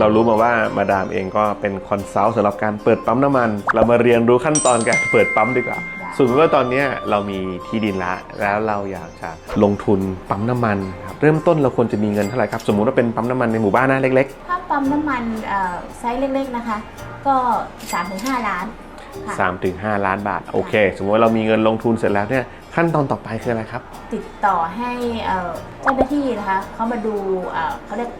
เรารู้มาว่ามาดามเองก็เป็นคอนซัลท์สำหรับการเปิดปั๊มน้ำมัน เรามาเรียนรู้ขั้นตอนการเปิดปั๊มดีกว่าสมมติว่าตอนเนี้ยเรามีที่ดินละ แล้วเราอยากจะลงทุนปั๊มน้ำมันครับเริ่มต้นเราควรจะมีเงินเท่าไหร่ครับ สมมุติว่าเป็นปั๊มน้ำมันในหมู่บ้านนะเล็กถ้าปั๊มน้ำมันเอ่อไซส์เล็กๆนะคะ ก็3-5 ล้านค่ะ ๆ3ถึง5ล้านบาท โอเค สมมติว่าเรามีเงินลงทุนเสร็จแล้วเนี่ยขั้นตอนต่อไปคืออะไรครับ ติดต่อให้เอ่อเจ้าหน้าที่นะคะเขามาดูเอ่อเขาเรียก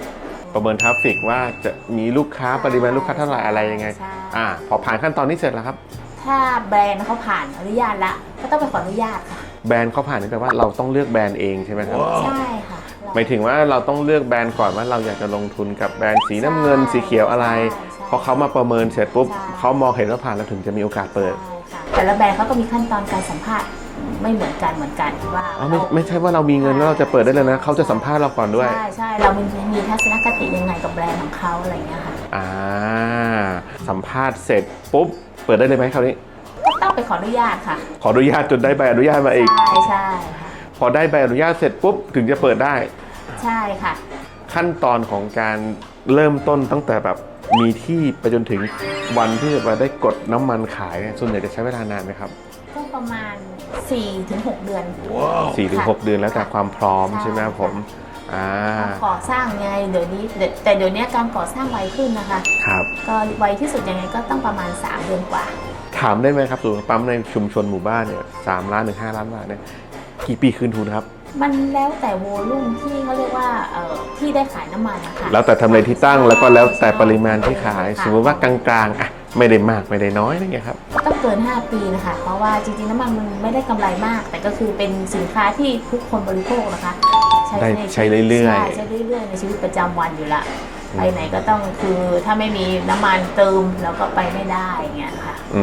ประเมินทราฟฟิกว่าจะมีลูกค้าปริมาณลูกค้าเท่าไหร่อะไรยังไง ใช่ อ่า พอผ่านขั้นตอนนี้เสร็จแล้วครับ ถ้าแบรนด์เขาผ่านอนุญาตละก็ต้องไปขออนุญาตค่ะ แบรนด์เขาผ่านนี่แปลว่าเราต้องเลือกแบรนด์เองใช่ไหมครับ ใช่ค่ะเรา หมายถึงว่าเราต้องเลือกแบรนด์ก่อนว่าเราอยากจะลงทุนกับแบรนด์สีน้ำเงินใช่สีเขียวอะไร ใช่ใช่พอเขามาประเมินเสร็จปุ๊บใช่ เขามองเห็นว่าผ่านแล้วถึงจะมีโอกาสเปิด ใช่ค่ะแต่ละแบรนด์เขาก็มีขั้นตอนการสัมภาษณ์ ไม่เหมือนกันเหมือนกันว่าอ๋อไม่เราไม่ใช่ว่าเรามีเงินแล้วเราจะเปิดได้เลยนะเขาจะสัมภาษณ์เราก่อนด้วย ใช่ใช่เรามีมีทัศนคติยังไงกับแบรนด์ของเขาอะไรอย่างเงี้ยค่ะอ่า สัมภาษณ์เสร็จปุ๊บ เปิดได้เลยไหมคราวนี้ ก็ต้องไปขออนุญาตค่ะขออนุญาตจนได้ใบอนุญาตมาอีก ใช่ใช่ค่ะพอได้ใบอนุญาตเสร็จปุ๊บ ถึงจะเปิดได้ ใช่ค่ะ ขั้นตอนของการเริ่มต้นตั้งแต่แบบมีที่ไปจนถึงวันที่จะมาได้กดน้ำมันขายเนี่ยส่วนใหญ่จะใช้เวลานานไหมครับก็ ประมาณ 4-6 เดือน4-6ถึงเดือนแล้วแต่ความพร้อมใช่ใช่ไหมครับผมอ่าก่อสร้างยังไงเดี๋ยวนี้เดี๋ยวแต่เดี๋ยวนี้การก่อสร้างไวขึ้นนะคะ ครับ ก็ไวที่สุดยังไงก็ต้องประมาณ 3 เดือนกว่า ถามได้ไหมครับศูนย์ปั๊มในชุมชนหมู่บ้านเนี่ยสามล้านถึงห้าล้านบาทเนี่ยกี่ปีคืนทุนครับ มันแล้วแต่โวลุ่มที่เขาเรียกว่าเอ่อที่ได้ขายน้ำมันนะคะแล้วแต่ทำเลที่ตั้งแล้วก็แล้วแต่ปริมาณที่ขายค่ะสมมติว่ากลางๆอะ ไม่ได้มากไม่ได้น้อยอะไรเงี้ยครับต้องเกิน 5 ปีนะคะ เพราะว่าจริงๆน้ำมันมันไม่ได้กำไรมาก แต่ก็คือเป็นสินค้าที่ทุกคนบริโภคนะคะได้ในใช้เรื่อยๆใช่ใช้เรื่อยๆในชีวิตประจำวันอยู่ละไปไหนก็ต้องคือถ้าไม่มีน้ำมันเติมแล้วก็ไปไม่ได้อย่างเงี้ยค่ะอื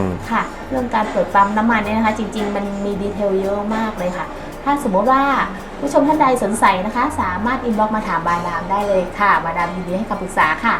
ม ค่ะเรื่องการเปิดปั๊มน้ำมันเนี่ยนะคะ จริง ๆ มันมีดีเทลเยอะมากเลยค่ะ ถ้าสมมติว่าผู้ชมท่านใดสนใจนะคะ สามารถอินบ็อกมาถามบาดามได้เลยค่ะ บาดามยินดีให้คำปรึกษาค่ะ